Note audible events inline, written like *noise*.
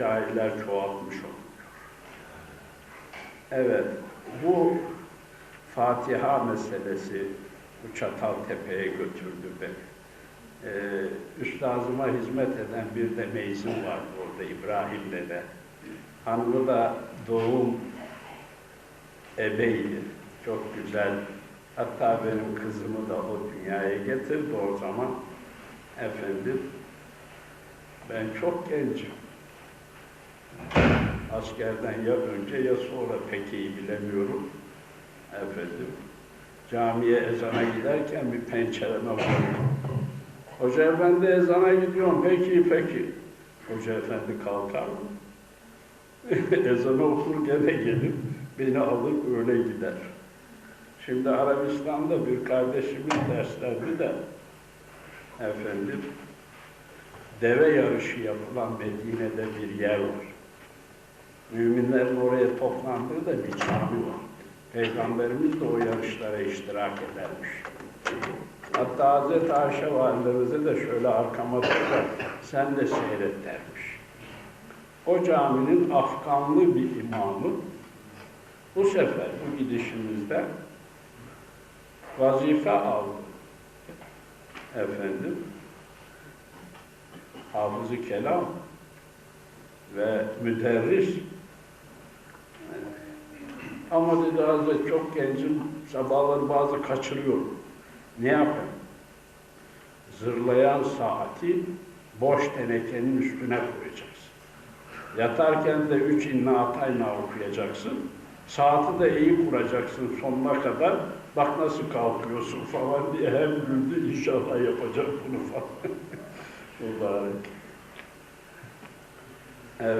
cahiller çoğalmış oluyor. Evet, bu Fatiha meselesi bu Çataltepe'ye götürdü beni. Ee, üstazıma hizmet eden bir de meyzim vardı orada İbrahim dede. Hanımı da doğum ebeydi. Çok güzel. Hatta benim kızımı da o dünyaya getirdi o zaman. Efendim, ben çok gencim. Askerden ya önce ya sonra pek iyi bilemiyorum. Efendim, camiye ezana giderken bir pencereme bakıyorum. Hoca efendi ezana gidiyorum. Peki, peki. Hoca efendi kalkar mı? *laughs* Ezanı okur gene gelip beni alır öyle gider. Şimdi Arabistan'da bir kardeşimiz derslerdi de efendim deve yarışı yapılan Medine'de bir yer var. Müminlerin oraya toplandığı da bir cami var. Peygamberimiz de o yarışlara iştirak edermiş. Hatta Hazreti Ayşe validemize de şöyle arkama tutar, sen de seyret dermiş. O caminin Afganlı bir imamı bu sefer bu gidişimizde vazife aldı. Efendim, hafızı kelam ve müderris. Ama dedi Hazret çok gencim, sabahları bazı kaçırıyorum. Ne yapayım? Zırlayan saati boş tenekenin üstüne koyacaksın. Yatarken de üç inna atayna okuyacaksın. Saati de iyi kuracaksın sonuna kadar. Bak nasıl kalkıyorsun falan diye hem güldü inşallah yapacak bunu falan. *laughs* Mübarek. Evet.